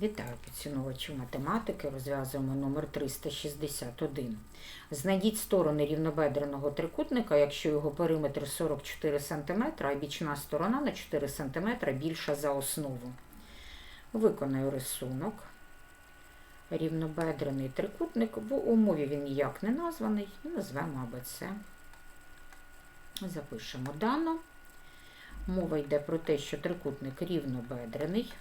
Вітаю поціновувачів математики. Розв'язуємо номер 361. Знайдіть сторони рівнобедреного трикутника, якщо його периметр 44 см, а бічна сторона на 4 см більша за основу. Виконаю рисунок. Рівнобедрений трикутник. В умові він ніяк не названий. Назвемо АБЦ. Запишемо дано. Мова йде про те, що трикутник рівнобедрений.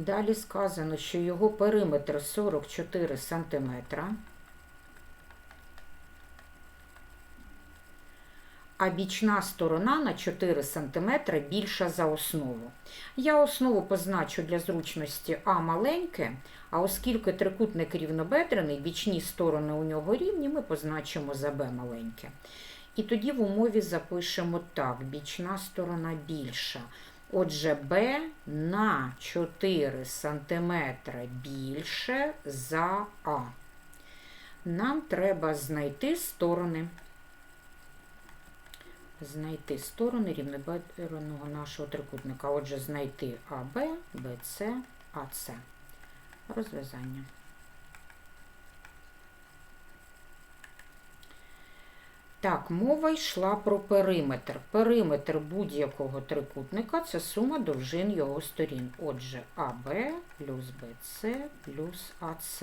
Далі сказано, що його периметр 44 см. А бічна сторона на 4 см більша за основу. Я основу позначу для зручності А маленьке, а оскільки трикутник рівнобедрений, бічні сторони у нього рівні, ми позначимо за Б маленьке. І тоді в умові запишемо так: бічна сторона більша. Отже, Б на 4 см більше за А. Нам треба знайти сторони. Знайти сторони рівнобедреного нашого трикутника. Отже, знайти АБ, БЦ, АЦ. Розв'язання. Так, мова йшла про периметр. Периметр будь-якого трикутника це сума довжин його сторін. Отже, АБ плюс БЦ плюс АЦ.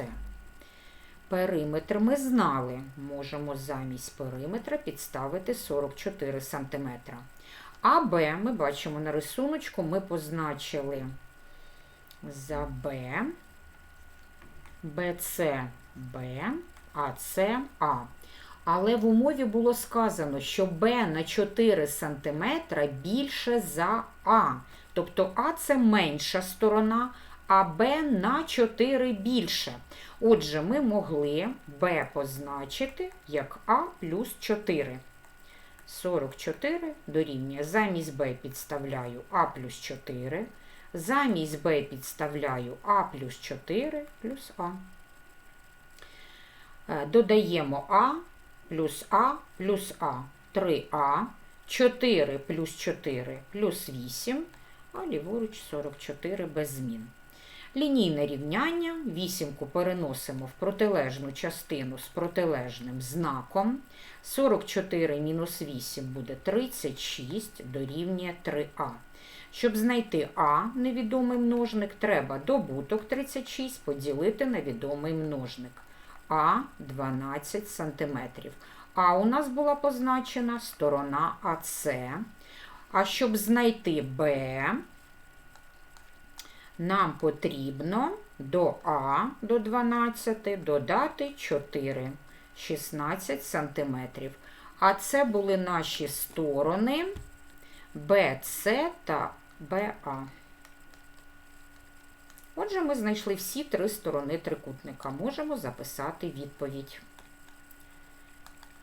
Периметр ми знали. Можемо замість периметра підставити 44 см. АБ ми бачимо на рисуночку, ми позначили за Б, БЦ Б, АЦ А. Але в умові було сказано, що Б на 4 см більше за А. Тобто А це менша сторона, а Б на 4 більше. Отже, ми могли Б позначити як А плюс 4. 44 дорівнює. Замість Б підставляю А плюс 4. Замість Б підставляю А плюс 4 плюс А. Е, Додаємо А плюс А плюс А. 3А, 4 плюс 4 плюс 8, а ліворуч 44 без змін. Лінійне рівняння. Вісімку переносимо в протилежну частину з протилежним знаком. 44 мінус 8 буде 36, дорівнює 3А. Щоб знайти А, невідомий множник, треба добуток 36 поділити на відомий множник. А 12 см. А у нас була позначена сторона АС. А щоб знайти Б, нам потрібно до А до 12 додати 4, 16 см. А це були наші сторони БЦ та БА. Отже, ми знайшли всі три сторони трикутника. Можемо записати відповідь.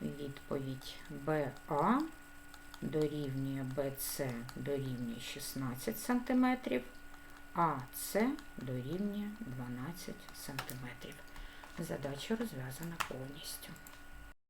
Відповідь БА дорівнює БЦ дорівнює 16 см, а С дорівнює 12 см. Задача розв'язана повністю.